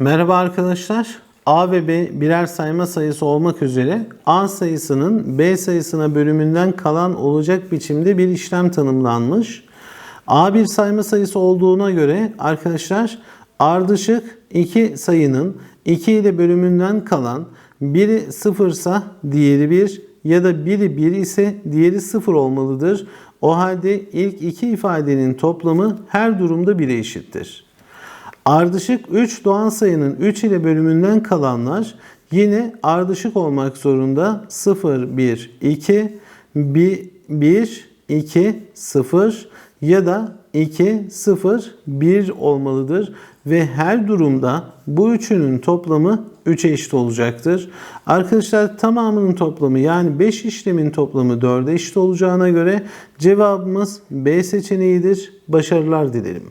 Merhaba arkadaşlar. A ve B birer sayma sayısı olmak üzere A sayısının B sayısına bölümünden kalan olacak biçimde bir işlem tanımlanmış. A bir sayma sayısı olduğuna göre arkadaşlar ardışık iki sayının 2 ile bölümünden kalan biri sıfırsa diğeri 1 ya da biri 1 ise diğeri 0 olmalıdır. O halde ilk iki ifadenin toplamı her durumda 1'e eşittir. Ardışık 3 doğan sayının 3 ile bölümünden kalanlar yine ardışık olmak zorunda 0, 1, 2, 1, 1 2, 0 ya da 2, 0, 1 olmalıdır. Ve her durumda bu üçünün toplamı 3'e eşit olacaktır. Arkadaşlar tamamının toplamı yani 5 işlemin toplamı 4'e eşit olacağına göre cevabımız B seçeneğidir. Başarılar dilerim.